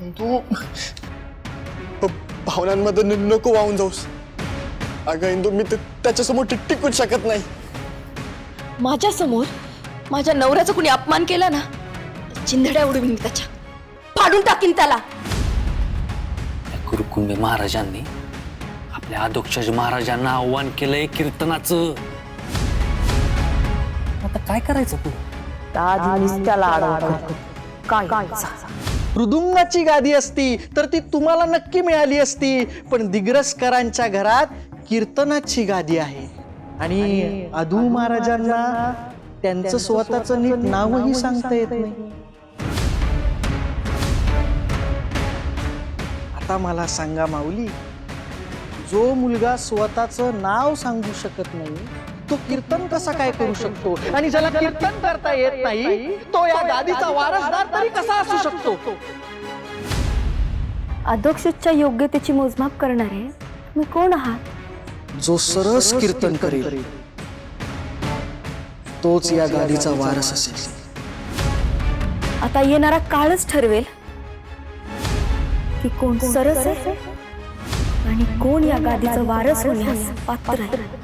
तू. प- भावनांमध्ये न- नको वाहून जाऊस. अगं इंदू मी ते- त्याच्यासमोर टिक टिकूच शकत नाही. माझ्यासमोर माझ्या नवऱ्याचा कुणी अपमान केला ना तर चिंधड्या उडवीन मी त्याच्या. फाडून टाकीन त्याला. गुरुकुंबे महाराजांनी आपल्या अधोक्षज महाराजांना आव्हान केलंय कीर्तनाचं. आता काय करायचं तू? मृदुंगाची गादी असती तर ती तुम्हाला नक्की मिळाली असती. पण दिग्रसकरांच्या घरात कीर्तनाची गादी आहे. आणि अधू महाराजांना त्यांचं स्वतःचं नीट नावही सांगता येत नाही. आता मला सांगा माऊली जो मुलगा स्वतःचं नाव सांगू शकत नाही तो कीर्तन कसा काय करू शकतो? आणि ज्याला कीर्तन करता येत नाही तो या गादीचा वारसदार तरी कसा असू शकतो? अधोक्षच्या योग्यतेची मोजमाप करणारे मी कोण आहात? जो सरस कीर्तन करेल तोच या गादीचा वारस असेल. आता येणारा काळच ठरवेल की कोण सरस आहे आणि कोण या गादीचा वारस होण्यास पात्र आहे.